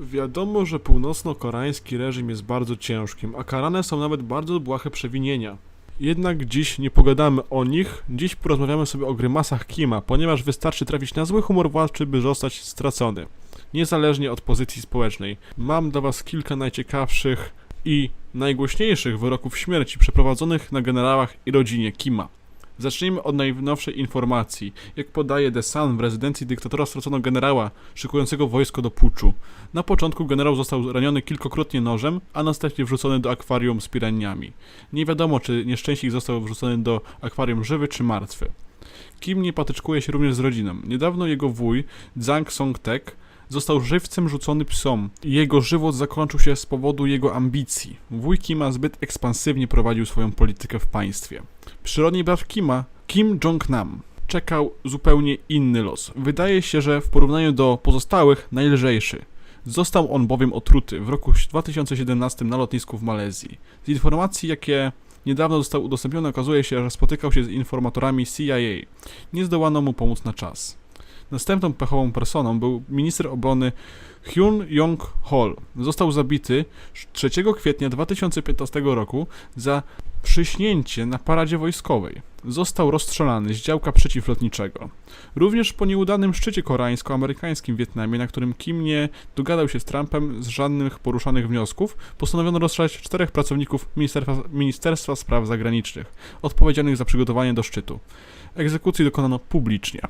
Wiadomo, że północno-koreański reżim jest bardzo ciężkim, a karane są nawet bardzo błahe przewinienia. Jednak dziś nie pogadamy o nich, dziś porozmawiamy sobie o grymasach Kima, ponieważ wystarczy trafić na zły humor władczy, by zostać stracony. Niezależnie od pozycji społecznej. Mam dla was kilka najciekawszych i najgłośniejszych wyroków śmierci przeprowadzonych na generałach i rodzinie Kima. Zacznijmy od najnowszej informacji. Jak podaje The Sun, w rezydencji dyktatora stracono generała szykującego wojsko do puczu. Na początku generał został raniony kilkokrotnie nożem, a następnie wrzucony do akwarium z piraniami. Nie wiadomo, czy nieszczęśnik został wrzucony do akwarium żywy czy martwy. Kim nie patyczkuje się również z rodziną. Niedawno jego wuj, Zhang Song-tek, został żywcem rzucony psom. Jego żywot zakończył się z powodu jego ambicji. Wuj Kima zbyt ekspansywnie prowadził swoją politykę w państwie. Przyrodni brat Kima, Kim Jong-nam, czekał zupełnie inny los. Wydaje się, że w porównaniu do pozostałych najlżejszy. Został on bowiem otruty w roku 2017 na lotnisku w Malezji. Z informacji, jakie niedawno zostały udostępnione, okazuje się, że spotykał się z informatorami CIA. Nie zdołano mu pomóc na czas. Następną pechową personą był minister obrony Hyun Yong-hol. Został zabity 3 kwietnia 2015 roku za przyśnięcie na paradzie wojskowej. Został rozstrzelany z działka przeciwlotniczego. Również po nieudanym szczycie koreańsko-amerykańskim w Wietnamie, na którym Kim nie dogadał się z Trumpem z żadnych poruszanych wniosków, postanowiono rozstrzelać czterech pracowników Ministerstwa, Ministerstwa Spraw Zagranicznych, odpowiedzialnych za przygotowanie do szczytu. Egzekucji dokonano publicznie.